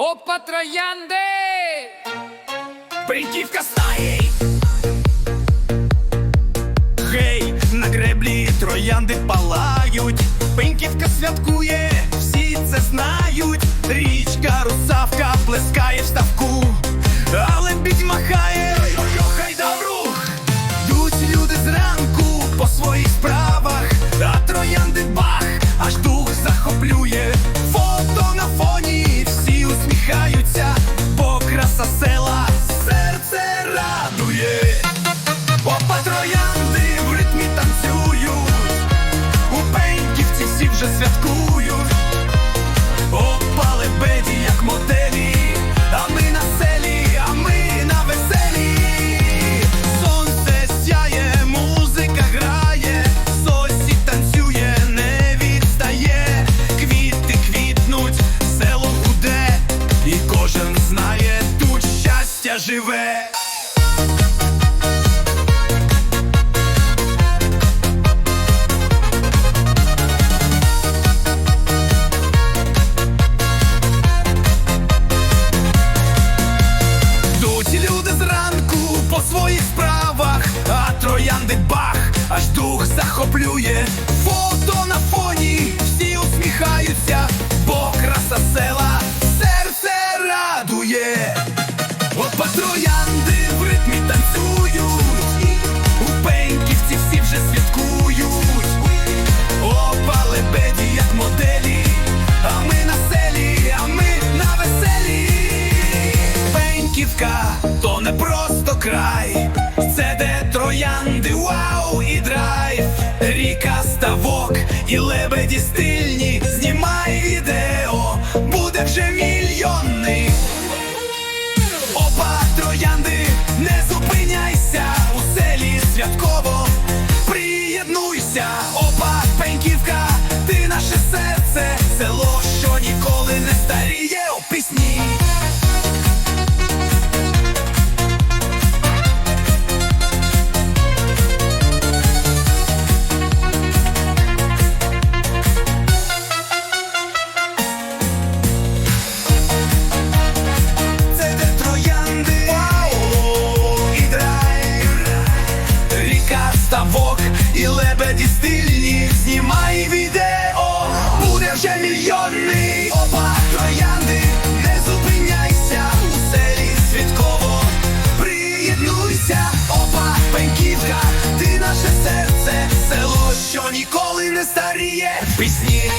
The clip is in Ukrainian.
Опа, троянди! Пеньківка стає. Гей, на греблі троянди палають. Пеньківка святкує, вже святкують. Опа лебеді, як моделі, а ми на селі, а ми на веселі. Сонце сяє, музика грає, сосід танцює, не відстає, квіти квітнуть, село гуде, і кожен знає, тут щастя живе. Троянди бах, аж дух захоплює. Фото на фоні, всі усміхаються, бо краса села серце радує. Опа троянди в ритмі танцюють, у пеньківці всі вже святкують. Опа лебеді, як моделі, а ми на селі, а ми на веселі. Пеньківка то не просто край, де вау і драйв, ріка ставок і лебеді стильні. Знімай відео, буде вже мільйонний. Опа, троянди, не зупиняйся у селі святково. Приєднуйся, опа, пеньківка, ти наше серце, село, що ніколи не старіє у пісні. ніколи не старіє пісні.